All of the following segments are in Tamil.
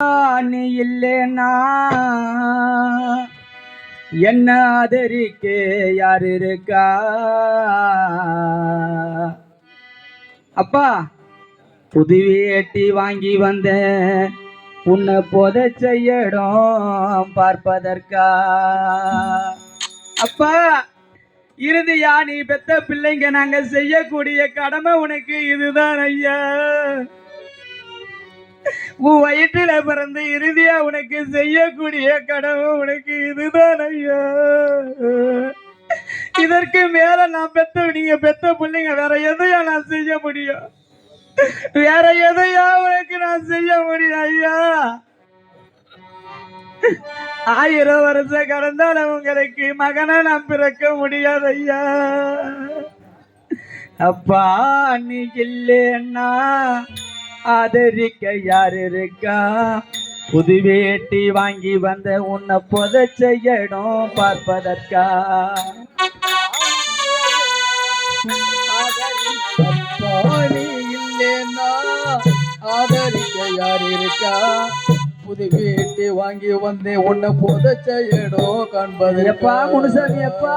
நீ. இல்லைன்னா என்ன ஆதரிக்க யார் இருக்கா? அப்பா புது வேட்டி வாங்கி வந்தேன் உன்னை போத செய்யடும் பார்ப்பதற்கா? அப்பா இறுதியா நீ பெத்த பிள்ளைங்க நாங்க செய்யக்கூடிய கடமை உனக்கு இதுதான் ஐயா. உன் வயிற்றில பிறந்து இறுதியா உனக்கு செய்யக்கூடிய கடமை உனக்கு இதுதான் ஐயா. இதற்கு மேல நான் பெத்த நீங்க பெத்த பிள்ளைங்க வேற எதையா நான் செய்ய முடியும்? வேற எதையா உனக்கு நான் செய்ய முடியும் ஐயா? ஆயிரம் வருஷம் கடந்தால் உங்களுக்கு மகனை நான் பிறக்க முடியாது ஐயா. அப்பா நீ இல்லைன்னா ஆதரிக்க யார் இருக்கா புது வேட்டி வாங்கி வந்த உன்னை புத செய்யணும் பார்ப்பதற்கா? இல்லைன்னா ஆதரிக்க யார் இருக்கா புது வீட்டு வாங்கி வந்தேன் உன்னை புதைச்ச இடம் காண்பது எப்பா முனுசாமி அப்பா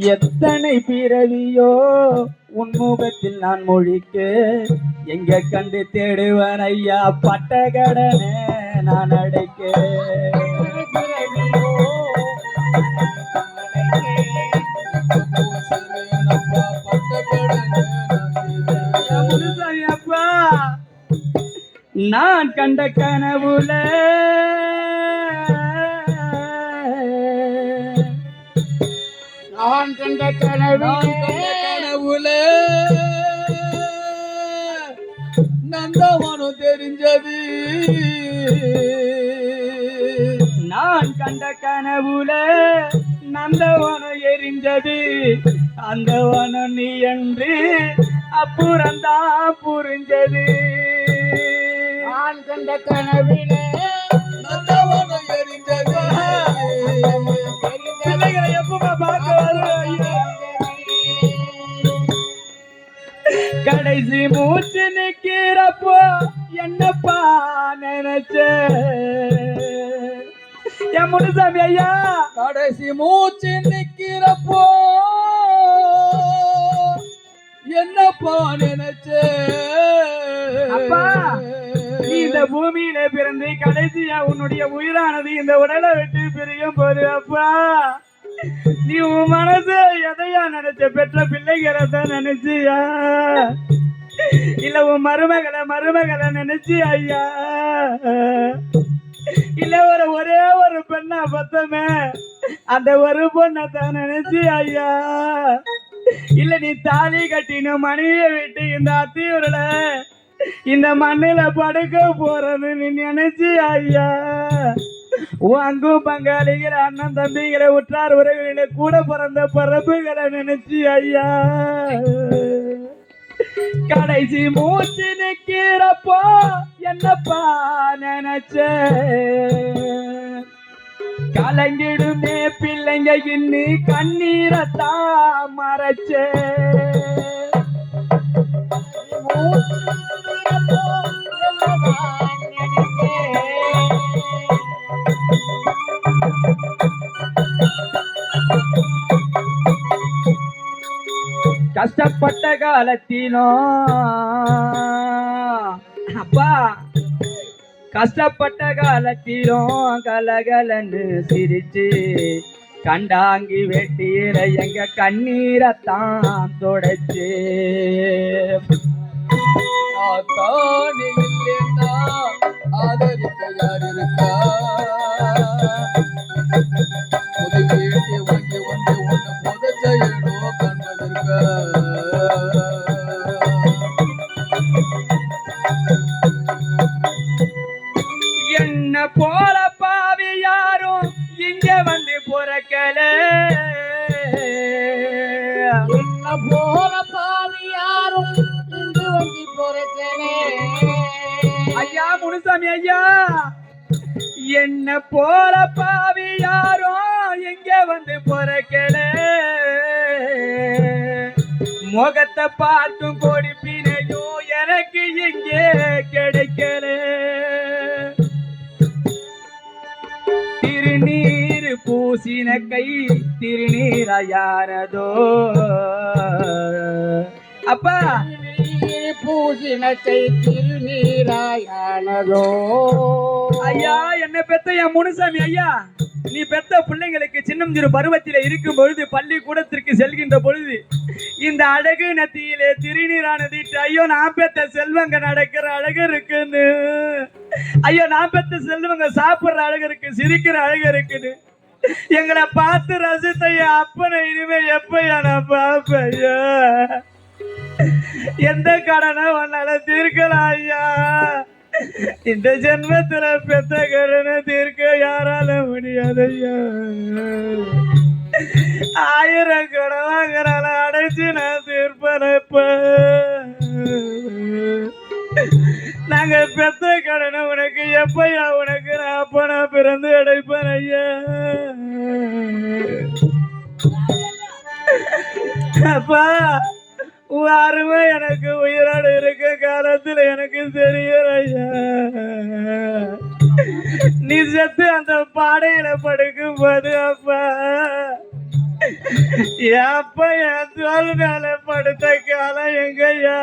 எத்தனை பிறவியோ உன்முகத்தில் நான் மொழிக்க. எங்க கண்டு தேடுவன் ஐயா பட்டகடனே நான் அடைக்க. நான் கண்ட கனவுல நான் கண்ட கனவு கனவுல நந்தவனம் தெரிஞ்சது. நான் கண்ட கனவுல நந்தவனம் எரிஞ்சது அந்த வனம் நீ என்று அப்புறம்தான் புரிஞ்சது. நான் கண்ட கனவில கடைசி மூச்சு நிக்கிறப்போ என்னப்பா நினைச்ச? என் முனுசாமி ஐயா. கடைசி மூச்சு நிக்கிறப்போ என்னப்பா நினைச்ச? அப்பா, நீ இந்த பூமியில பிறந்து கடைசியா உன்னுடைய உயிரானது இந்த உடலை விட்டு பிரியும் போது அப்பா நீ உன் மனசு எதையா நினைச்ச? பெற்ற பிள்ளைகளை தான் நினைச்சியா? இல்ல உன் மருமகளை மருமகளை நினைச்சி ஐயா? இல்ல ஒரு ஒரே ஒரு பெண்ணா பத்தமே அந்த ஒரு பொண்ணை தான் நினைச்சி ஐயா? இல்ல நீ தாலி கட்டின மணிய விட்டு இந்த அத்தியூர்ல இந்த மண்ணில படுக்க போறதுன்னு நீ நினைச்சி ஐயா? வாங்கு பங்காளிகள் அண்ணன் தம்பிகளை உற்றார் உறவுகளை கூட பிறந்த பரப்புகளை நினைச்சு ஐயா. கடைசி மூச்சு நிக்கிறப்போ என்னப்பா நினைச்ச? கலங்கிடுமே பிள்ளைங்க இன்னி கண்ணீரத்தா மறைச்ச? பட்ட காலத்தினோ. அப்பா கஷ்டப்பட்ட காலத்திலும் கலகலன்னு சிரிச்சு கண்டாங்கி வெட்டியில எங்க கண்ணீரத்தான் தொடச்சு. ஆத்தானி யார் இருக்கா? என்ன போல பாவி யாரும் இங்கு வந்து பொறுத்தனே. ஐயா முனுசாமி ஐயா என்ன போல பாவி யாரோ எங்க வந்து பொறக்கல. முகத்தை பார்த்தும் கொடுப்பினையும் எனக்கு இங்கே கிடைக்கல. பூசின கை திருநீராயாரதோ அப்பா. பூசினத்தை திருநீராயானதோ ஐயா என்ன பெத்த என் முனுசாமி ஐயா. நீ பெத்த பிள்ளைங்களுக்கு சின்னம் சிறு பருவத்திலே இருக்கும் பொழுது பள்ளிக்கூடத்திற்கு செல்கின்ற பொழுது இந்த அழகு நத்தியிலே திருநீரானது ஐயோ நான் பெத்த செல்வங்க நடக்கிற அழகு இருக்குன்னு. ஐயோ நான் பெத்த செல்வங்க சாப்பிடுற அழகு இருக்கு சிரிக்கிற அழகு இருக்குன்னு. எங்களை பார்த்து ரசித்தையா அப்பனை இனிமே எப்பயா நான் பார்ப்பையா எந்த கடனை உன்னால தீர்க்கலாம் ஐயா? இந்த ஜென்மத்துல பெத்த கடனை தீர்க்க யாரால முடியாதையா ஆயிரம் கடன் வாங்குறால அடைச்சு நான் தீர்ப்பனப்ப நாங்க பெத்த கடனை உனக்கு எப்பயா உனக்கு நான் பிறந்து அடைப்பேன் ஐயா. அப்பா அருமை எனக்கு உயிரோடு இருக்க காலத்தில் எனக்கு தெரியும் ஐயா. நீ செத்து அந்த பாடையில படுக்கும் போது அப்பா என் என் தோல் மேல படுத்த காலம் எங்கய்யா?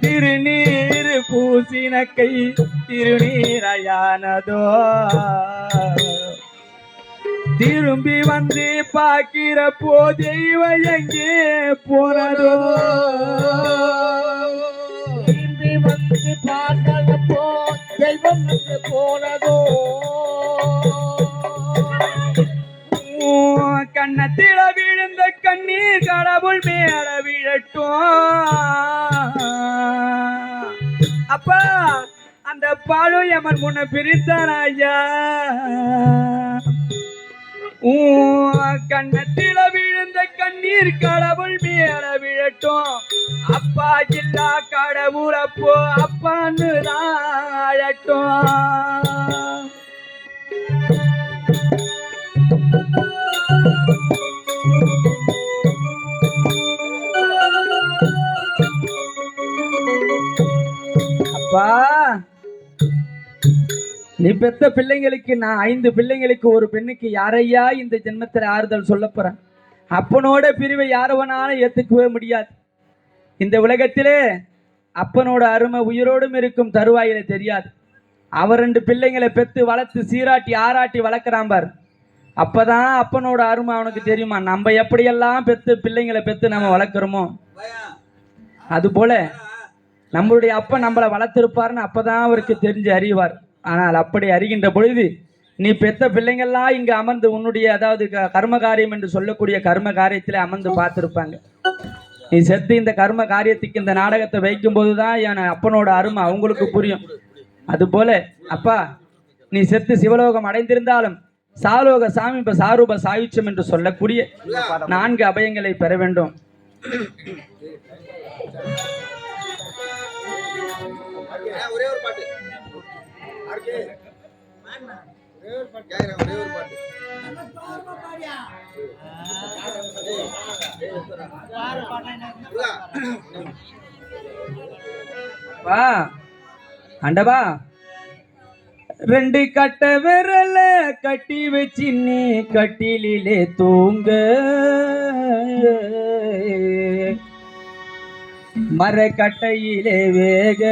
திருநீர் பூசின கை திருநீரையானதோ. திரும்பி வந்து பார்க்கிற போ தெய்வம் எங்கே போனதோ. திரும்பி வந்து பார்க்கிற போ தெய்வம் போனதோ. எமன் முன்ன பிரித்தான் ஐயா கண்ணத்தில விழுந்த கண்ணீர் கடவுள் மேல விழட்டும். அப்பா இல்லா கடவுள் அப்போ அப்பான்னு தான் அழட்டும். நீ பெத்த பிள்ளைங்களுக்கு நான் ஐந்து பிள்ளைங்களுக்கு ஒரு பெண்ணுக்கு யாரையா இந்த ஜென்மத்தில் ஆறுதல் சொல்ல போறேன்? அப்பனோட பிரிவை யாரவனாலும் ஏத்துக்கவே முடியாது. இந்த உலகத்திலே அப்பனோட அருமை உயிரோடும் இருக்கும் தருவாயில தெரியாது. அவர் ரெண்டு பிள்ளைங்களை பெத்து வளர்த்து சீராட்டி ஆராட்டி வளர்க்குறான் பார். அப்பதான் அப்பனோட அருமை அவனுக்கு தெரியுமா? நம்ம எப்படியெல்லாம் பெத்து பிள்ளைங்களை பெத்து நம்ம வளர்க்குறோமோ? அது போல நம்மளுடைய அப்பா நம்மளை வளர்த்திருப்பாருன்னு அப்பதான் அவருக்கு தெரிஞ்சு அறிவார். ஆனால் அப்படி அறிகின்ற பொழுது நீ பெத்த பிள்ளைங்கள்லாம் இங்கே அமர்ந்து உன்னுடைய அதாவது க- கர்ம காரியம் என்று சொல்லக்கூடிய கர்ம காரியத்தில் அமர்ந்து பார்த்துருப்பாங்க. நீ செத்து இந்த கர்ம காரியத்துக்கு இந்த நாடகத்தை வைக்கும்போது தான் என் அப்பனோட அருமை அவங்களுக்கு புரியும். அதுபோல அப்பா நீ செத்து சிவலோகம் அடைந்திருந்தாலும் சாலோக சாமிப சாரூப சாயுச்சம் என்று சொல்லக்கூடிய நான்கு அபயங்களை பெற வேண்டும். யாருக்கு? கேக்குறேன், ஒரே ஒரு பாட்டு? வா ஆண்டவா ரெண்டு கட்ட விரல கட்டி வச்சு நீ கட்டிலே தூங்க. மரக்கட்டையிலே வேக.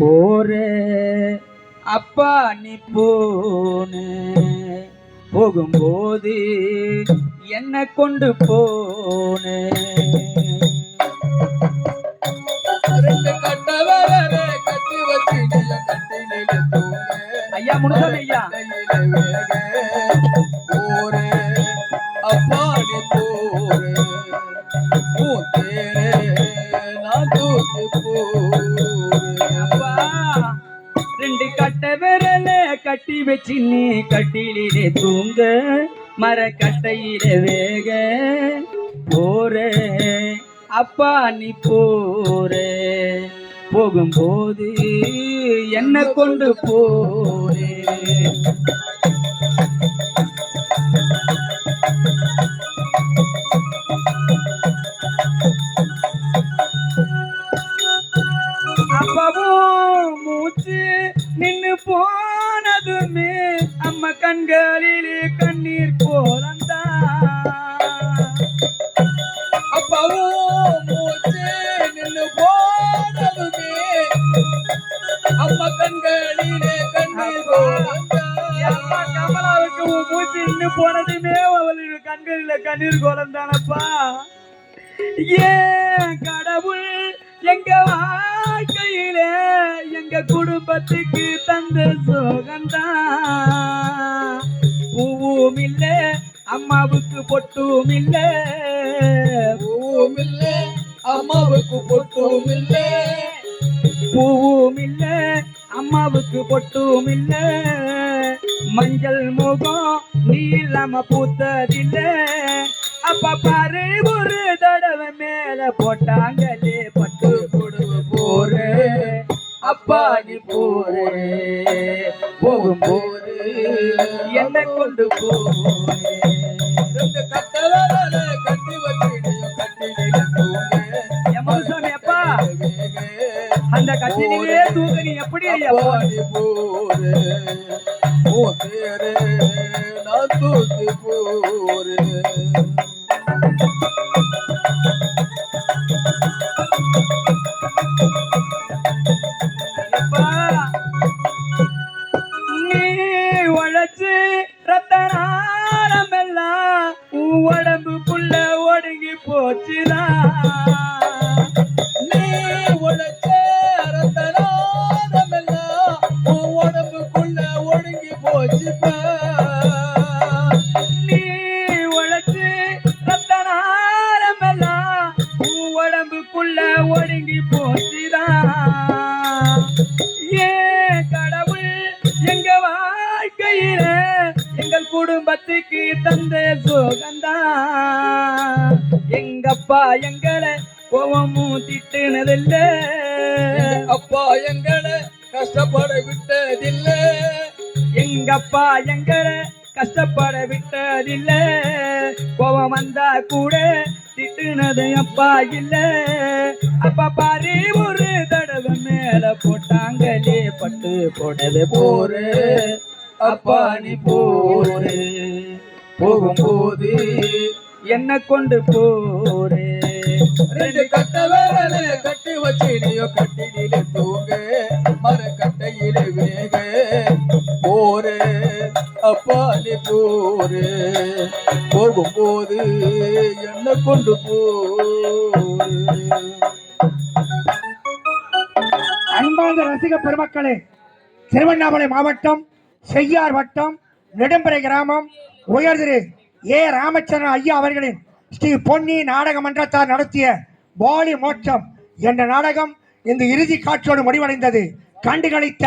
போற அப்பா நீ போன. போகும்போது என்ன கொண்டு போன. ஐயா முனுசாமி ஐயா. நீ கட்டிலே தூங்க மரக்கட்டையிலே வேக. போற அப்பா நீ போரே போகும்போது என்ன கொண்டு போரே கண்ணீர் குழந்தானப்பா ஏன் கடவுள் எங்க வாழ்க்கையில எங்க குடும்பத்துக்கு தந்த சோகந்தான் பூவும் இல்ல அம்மாவுக்கு பொட்டும் இல்ல. பூவும் இல்ல அம்மாவுக்கு பொட்டும் இல்ல. பூவும் இல்ல அம்மாவுக்கு பொட்டும் இல்ல. மஞ்சள் முகம் நீ இல்லாம பூத்ததில்ல. அப்ப பாரு ஒரு தடவை மேல போட்டாங்களே பட்டு கொடுவு போரு அப்பா நீ போரு போகும்போது என்ன கொண்டு போ ரெண்டு அந்த கட்டிலே தூக்க நீ எப்படி போரு நான் தூக்கி போரு உடம்புக்குள்ள ஒடுங்கி போச்சுதான் ஏ கடவுள் எங்க வாழ்க்கையில எங்கள் குடும்பத்துக்கு தந்த சுகந்தா. எங்கப்பா எங்களை கோவமும் திட்டுனதில்ல. அப்பா எங்களை கஷ்டப்பட விட்டதில்ல. எங்கப்பா எங்களை கஷ்டப்பட விட்டதில்ல. கோவம் வந்தா கூட திட்டுனது அப்பா இல்ல. அப்பா பாரு ஒரு தடவை மேல போட்டாங்களே பட்டு போடவே போரு. அப்பா நீ போரு. போகும்போது என்ன கொண்டு போரு. ரெண்டு கட்ட விரல கட்டி வச்சு நீயோ கட்டிலே தூங்க. மர கட்டையிலே வேக போரு அப்பா நீ போரு போகும்போது என்ன கொண்டு போரு. அன்பார்ந்த ரசிக பெருமக்களே திருவண்ணாமலை மாவட்டம் செய்யார் வட்டம் நெடும்பறை கிராமம் உயர்திரு ஏ. ராமச்சந்திரன் ஐயா அவர்களின் ஸ்ரீ பொன்னி நாடக மன்றத்தார் நடத்திய போலி மோட்சம் என்ற நாடகம் இந்த இறுதி காட்சியோடு முடிவடைந்தது. கண்டுகளித்த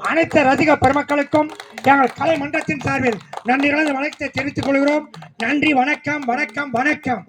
அனைத்து ரசிக பெருமக்களுக்கும் எங்கள் கலை மன்றத்தின் சார்பில் நன்றி கலந்த வணக்கத்தை தெரிவித்துக் கொள்கிறோம். நன்றி வணக்கம் வணக்கம் வணக்கம்.